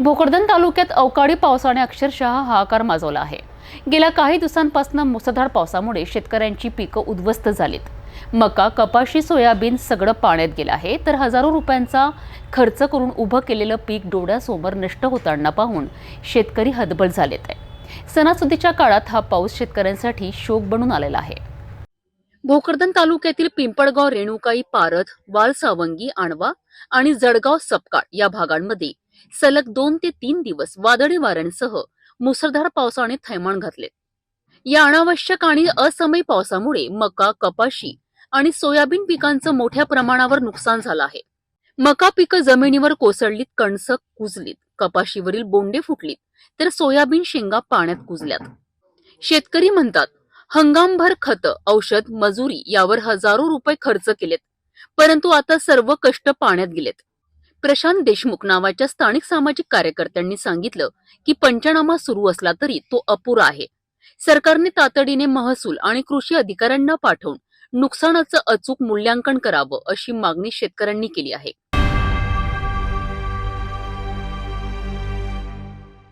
भोकरदन तालुक्यात अवकाळी पावसाने अक्षरशः हाहाकार माजवला आहे. गेल्या काही दिवसांपासून मुसळधार पावसामुळे शेतकऱ्यांची पिकं उद्ध्वस्त झालीत. मका कपाशी सोयाबीन सगळं पाण्यात गेलं आहे तर हजारो रुपयांचा खर्च करून उभं केलेलं पीक डोळ्यासमोर नष्ट होताना पाहून शेतकरी हतबल झालेत. आहे सणासुदीच्या काळात हा पाऊस शेतकऱ्यांसाठी शोक बनून आलेला आहे. भोकरदन तालुक्यातील पिंपळगाव रेणुकाई पारध वालसावंगी आणवा आणि जळगाव सपकाळ या भागांमध्ये सलग दोन ते तीन दिवस वादळी वाऱ्यांसह मुसळधार पावसाने थैमान घातले. या अनावश्यक आणि असमयी पावसामुळे मका कपाशी आणि सोयाबीन पिकांचं मोठ्या प्रमाणावर नुकसान झालं आहे. मका पिकं जमिनीवर कोसळलीत कणसं कुजलीत कपाशीवरील बोंडे फुटलीत तर सोयाबीन शेंगा पाण्यात कुजल्यात. शेतकरी म्हणतात हंगामभर खतं औषध मजुरी यावर हजारो रुपये खर्च केलेत. परंतु आता सर्व कष्ट पाण्यात गेलेत. प्रशांत देशमुख नावाच्या स्थानिक सामाजिक कार्यकर्त्यांनी सांगितलं की पंचनामा सुरू असला तरी तो अपुरा आहे. सरकारने तातडीने महसूल आणि कृषी अधिकाऱ्यांना पाठवून नुकसानाचं अचूक मूल्यांकन करावं अशी मागणी शेतकऱ्यांनी केली आहे.